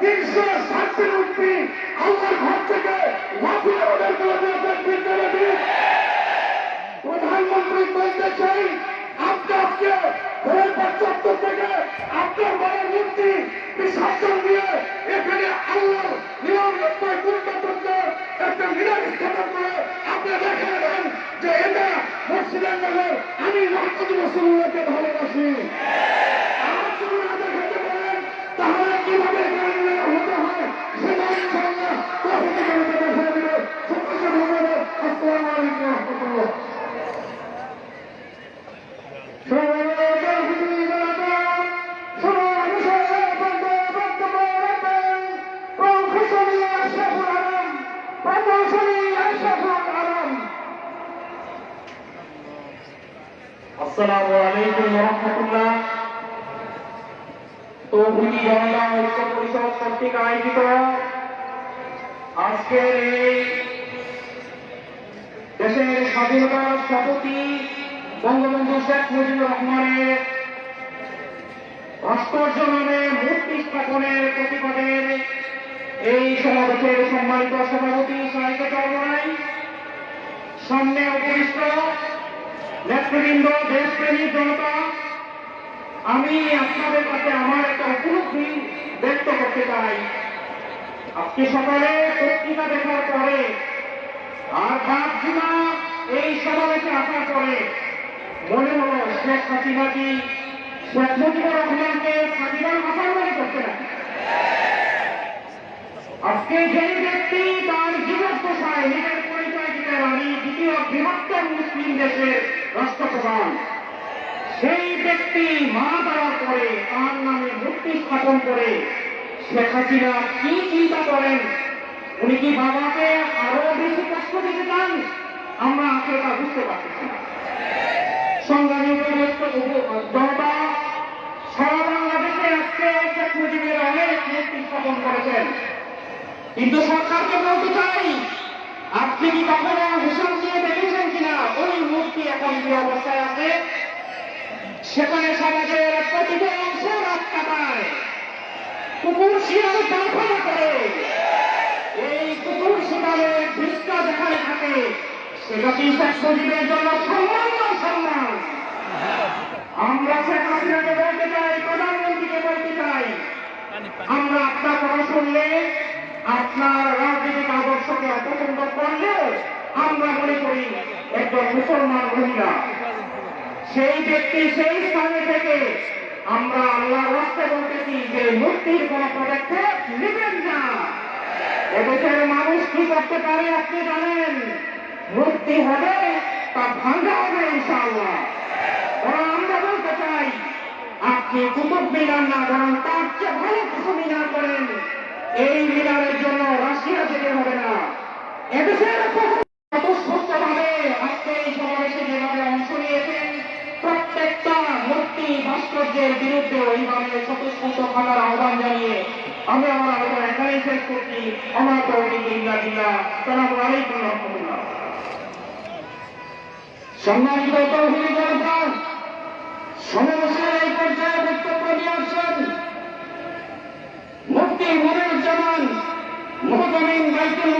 তিনশো ষাটটি মূর্তি আল্লাহর ঘর থেকে লাফিয়ে ওদের প্রধানমন্ত্রী বলতে চাই, আপনি আজকে রোববার চত্বর থেকে আপনার বড় মূর্তি বিসর্জন দিয়ে এখানে আল্লাহ নিয়ম রক্ষায় গুরুত্বপূর্ণ একটা মিনার স্থাপন আমি রসুল্লাহকে ভালোবাসি। আসসালামু আলাইকুম রহমতুল্লাহ। স্বাধীনতার স্থপতি বঙ্গবন্ধু শেখ মুজিবুর রহমানের ভাস্কর্য নামে মূর্তি স্থাপনের প্রতিবাদের এই সমাবেশের সম্মানিত সভাপতি সাহিত্য চর্মরাই সামনে উপবিষ্ট নেতৃবৃন্দ দেশপ্রেমী জনতা, আমি আপনাদের কাছে আমার একটা উপলব্ধি ব্যক্ত করতে চাই। আজকে সকালে পত্রিকা দেখার পরে, আর ভাবছি না এই সমাবেশে আসার পরে, মনে হলো শেখ হাসিনাজি শেখ মুজিবুর রহমানকে স্বাধীন ভাষার বৃহত্তম মুসলিম দেশের রাষ্ট্রপ্রধান, সেই ব্যক্তি মারা যাওয়ার পরে তার নামে মূর্তি স্থাপন করে শেখ হাসিনা কি চিন্তা করেন? উনি কি বাবাকে আরও বেশি কষ্ট দিতে চান? আমরা আসলে তা বুঝতে পারতেছি না। সংগ্রামী জনতা, সারা বাংলাদেশে আজকে শেখ মুজিবের অনেক মূর্তি স্থাপন করেছেন। কিন্তু সরকারকে বলতে চাই, আপনি কি কখনো হিসাব দিয়ে দেখেছেন কিনা ওই মূর্তি এখন যে অবস্থায় আছে। সেখানে সমাজের প্রতিটি অংশ রাত কাটায় কুকুর, শিয়াল কারখানা করে। এই কুকুর শিকারের ভিস্তা যেখানে থাকে। সেটা কি শেখ মুজিবের জন্য সম্মান না সম্মান? আমরা শেখ হাসিনাকে বলতে চাই, প্রধানমন্ত্রীকে বলতে চাই, আমরা আপনার কথা শুনলে, আপনার রাজনৈতিক আদর্শকে অপছন্দ করলেও আমরা মনে করি একজন মুসলমান মহিলা। সেই ব্যক্তি সেই স্থানে থেকে আমরা আল্লাহ রাস্তে বলতেছি যে মুক্তির কোন পদক্ষেপ নেবেন না। এদেশের মানুষ কি করতে পারে আপনি জানেন? মুক্তি হবে তা ভাঙা হবে ইনশাআল্লাহ। বরং আমরা বলতে চাই, আপনি কুতুব মিনার না বরং তার চেয়ে ভালো কিছু মিনার করেন। এই মিনারের জন্য রাশিয়া যেতে হবে না। এদেশের ভাস্কর্যের বিরুদ্ধে ওইভাবে স্বতঃস্ফূর্ত থাকার আহ্বান জানিয়ে আমি আমার আলোচনা এখানেই শেষ করছি। আমার তৌহিদ ইংরাজিল্লাহ সালাম আলাইকুম রহমতুল্লাহ। সম্মানিত তৌহিদ জনতা সমাবেশের এই পর্যায়ে বক্তব্য নিয়ে আসছেন মুফতি মহতামিন বাইতুল